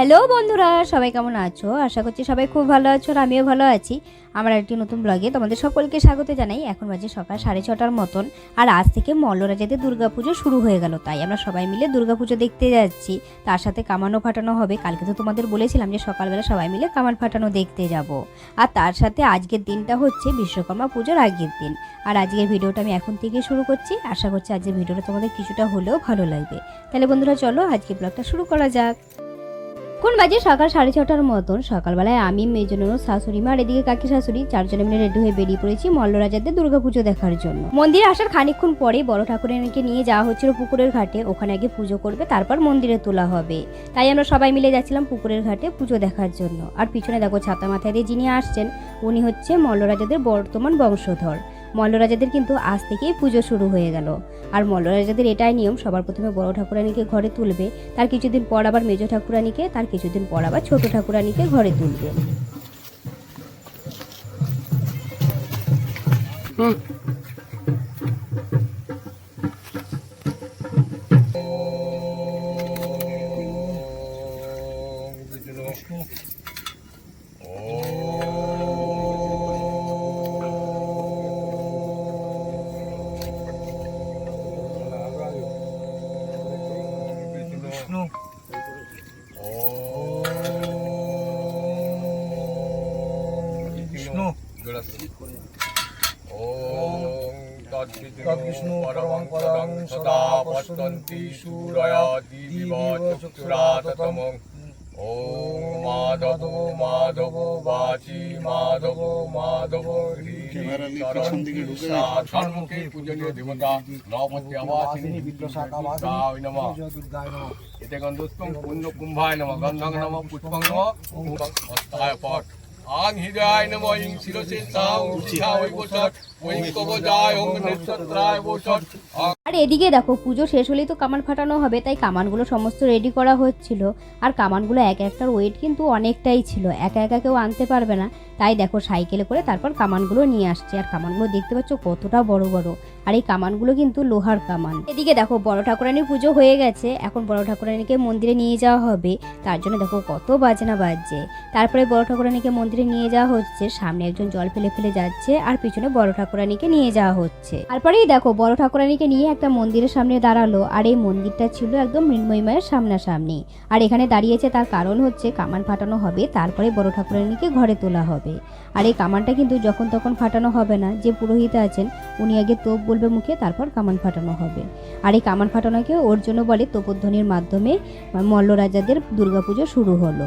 Hello বন্ধুরা, সবাই কেমন আছো? আশা করছি সবাই খুব ভালো আছো আর আমিও ভালো আছি। আমার একটি নতুন ব্লগে তোমাদের সকলকে স্বাগত জানাই। এখন বাজে সকাল সাড়ে ছটার মতন আর আজ থেকে মল্লরাজাদের দুর্গাপুজো শুরু হয়ে গেল, তাই আমরা সবাই মিলে দুর্গাপুজো দেখতে যাচ্ছি। তার সাথে কামানো ফাটানো হবে। কালকে তো তোমাদের বলেছিলাম যে সকালবেলা সবাই মিলে কামান ফাটানো দেখতে যাব। আর তার সাথে আজকের দিনটা হচ্ছে বিশ্বকর্মা পুজোর আগের দিন। আর আজকের ভিডিওটা আমি এখন থেকে শুরু করছি। আশা করছি আজকের ভিডিওটা তোমাদের কিছুটা হলেও ভালো লাগবে। তাহলে বন্ধুরা চলো আজকে ব্লগটা শুরু করা যাক। কোন বাজে? সকাল সাড়ে ছটার মতন। সকালবেলায় আমি মেজনু শাশুড়ি মা আর এদিকে কাকি শাশুড়ি চারজনে মিলে রেডি হয়ে বেরিয়ে পড়েছি মল্লরাজাদের দুর্গাপুজো দেখার জন্য। মন্দিরে আসার খানিকক্ষণ পরে বড় ঠাকুরেরকে নিয়ে যাওয়া হচ্ছিল পুকুরের ঘাটে। ওখানে আগে পুজো করবে, তারপর মন্দিরে তোলা হবে। তাই আমরা সবাই মিলে যাচ্ছিলাম পুকুরের ঘাটে পুজো দেখার জন্য। আর পিছনে দেখো ছাতা মাথায় দিয়ে যিনি আসছেন, উনি হচ্ছে মল্লরাজাদের বর্তমান বংশধর। মল্লরাজাদের কিন্তু আজ থেকেই পুজো শুরু হয়ে গেল। আর মল্লরাজাদের এটাই নিয়ম, সবার প্রথমে বড় ঠাকুরানিকে ঘরে তুলবে, তার কিছুদিন পর আবার মেজ ঠাকুরানিকে, তার কিছুদিন পর আবার ছোট ঠাকুরানিকে ঘরে তুলবে। বিষ্ণু। তদ্বিষ্ণু পরমং পদং সদা পশ্যন্তি সূরয়া দিবিব চক্ষুরাততমং ওম মাধব মাধব বাচি মাধব মাধব সম্মুখে পূজনীয় দেবতা নবমতে আবাসিনী বিদ্যসাকাবাসিনী নমঃ। এতে গন্ধস্তম পুণ্য কুম্ভায় নমঃ। গন্ধং নমঃ পুষ্পং নমঃ। হস্তায় পট। আং হৃদয় নমঃ ইং শিরসে সাং উচ্ছা ওই বসত ওই কবজায় ওং বসত আর এদিকে দেখো, পুজো শেষ হলেই তো কামান ফাটানো হবে, তাই কামানগুলো সমস্ত রেডি করা হচ্ছিল। আর কামানগুলো এক একটার ওয়েট কিন্তু অনেকটাই ছিল, একা একা কেউ আনতে পারবে না। তাই দেখো সাইকেলে করে তারপর কামানগুলো নিয়ে আসছে। আর কামানগুলো দেখতে পাচ্ছ কতটা বড় বড়। আর এই কামানগুলো কিন্তু লোহার কামান। এদিকে দেখো, বড় ঠাকুরানির পুজো হয়ে গেছে। এখন বড় ঠাকুরানিকে মন্দিরে নিয়ে যাওয়া হবে। তার জন্য দেখো কত বাজনা বাজছে। তারপরে বড় ঠাকুরানিকে মন্দিরে নিয়ে যাওয়া হচ্ছে। সামনে একজন জল ফেলে ফেলে যাচ্ছে। আর পিছনে বড় ঠাকুরানিকে নিয়ে যাওয়া হচ্ছে। তারপরেই দেখো, বড় ঠাকুরানিকে নিয়ে একটা মন্দিরের সামনে দাঁড়াল, আর এই মন্দিরটা ছিল একদম মৃন্ময়ী মায়ের সামনাসামনি। আর এখানে দাঁড়িয়েছে তার কারণ হচ্ছে, কামান ফাটানো হবে, তারপরে বড় ঠাকুরানিকে ঘরে তোলা হবে। আর এই কামানটা কিন্তু যখন তখন ফাটানো হবে না, যে পুরোহিত আছেন, উনি আগে তোপ বলবে মুখে, তারপর কামান ফাটানো হবে। আর এই কামান ফাটানোকে ওর জন্য বলে তোপধ্বনির মাধ্যমে মল্লরাজাদের দুর্গাপুজো শুরু হলো।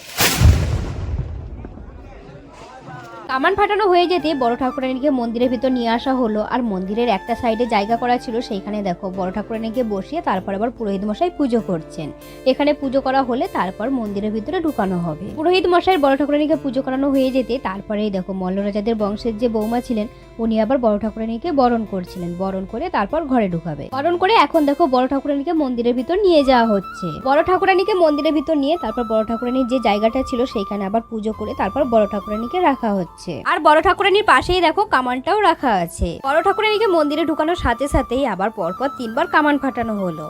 কামান ফাটানো হয়ে যেতে বড় ঠাকুরানিকে মন্দিরের ভিতর নিয়ে আসা হলো। আর মন্দিরের একটা সাইডে জায়গা করা ছিল, সেইখানে দেখো বড় ঠাকুরানীকে বসিয়ে তারপর আবার পুরোহিত মশাই পুজো করছেন। এখানে পুজো করা হলে তারপর মন্দিরের ভিতরে ঢুকানো হবে। পুরোহিত মশাই বড় ঠাকুরানীকে পুজো করানো হয়ে যেতে তারপরেই দেখো মল্লরাজাদের বংশের যে বৌমা ছিলেন, উনি আবার বড় ঠাকুরানিকে বরণ করছিলেন। বরণ করে তারপর ঘরে ঢুকাবে। বরণ করে এখন দেখো বড় ঠাকুরানিকে মন্দিরের ভিতর নিয়ে যাওয়া হচ্ছে। বড় ঠাকুরানিকে মন্দিরের ভিতর নিয়ে তারপর বড় ঠাকুরানীর যে জায়গাটা ছিল, সেইখানে আবার পুজো করে তারপর বড় ঠাকুরানিকে রাখা হচ্ছে। আর বড় ঠাকুরানির পাশেই দেখো কামানটাও রাখা আছে। বড় ঠাকুরানিকে মন্দিরে ঢুকানোর সাথে সাথেই আবার পরপর তিনবার কামান ফাটানো হলো।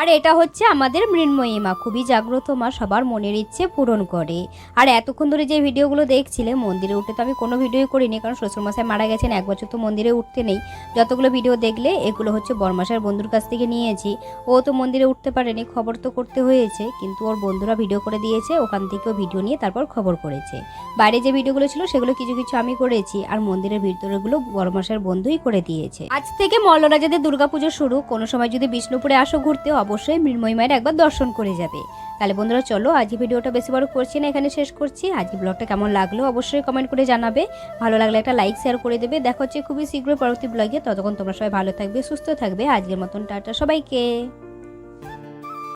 আর এটা হচ্ছে আমাদের মৃন্ময়ী মা খুবই জাগ্রত মা, সবার মনের ইচ্ছে পূরণ করে। আর এতক্ষণ ধরে যে ভিডিওগুলো দেখছিলে, মন্দিরে উঠে তো আমি কোনো ভিডিও করিনি, কারণ শ্বশুরমশাই মারা গেছেন, এক বছর তো মন্দিরে উঠতে নেই। যতগুলো ভিডিও দেখলে, এগুলো হচ্ছে বরমাসার বন্ধুর কাছ থেকে নিয়েছি। ও তো মন্দিরে উঠতে পারেনি, খবর তো করতে হয়েছে, কিন্তু ওর বন্ধুরা ভিডিও করে দিয়েছে, ওখান থেকেও ভিডিও নিয়ে তারপর খবর করেছে। বাইরে যে ভিডিওগুলো ছিল, সেগুলো কিছু কিছু আমি করেছি, আর মন্দিরের ভিতরেগুলো বরমাসার বন্ধুই করে দিয়েছে। আজ থেকে মল্লরাজাদের দুর্গাপুজো শুরু, কোনো সময় যদি বিষ্ণুপুরে আসো ঘুরতে অবশ্যই মৃন্ময় মায়ের একবার দর্শন করে যাবে। তাহলে বন্ধুরা, চলো আজ ভিডিওটা বেশি বড় করছি না, এখানে শেষ করছি। আজ ব্লগটা কেমন লাগল অবশ্যই কমেন্ট করে জানাবে। ভালো লাগলে একটা লাইক শেয়ার করে দেবে। দেখো হচ্ছে খুবই শীঘ্রই পরবর্তী ব্লগে ততক্ষণ তোমরা সবাই ভালো থাকবে, সুস্থ থাকবে। আজকের মতন টাটা সবাইকে।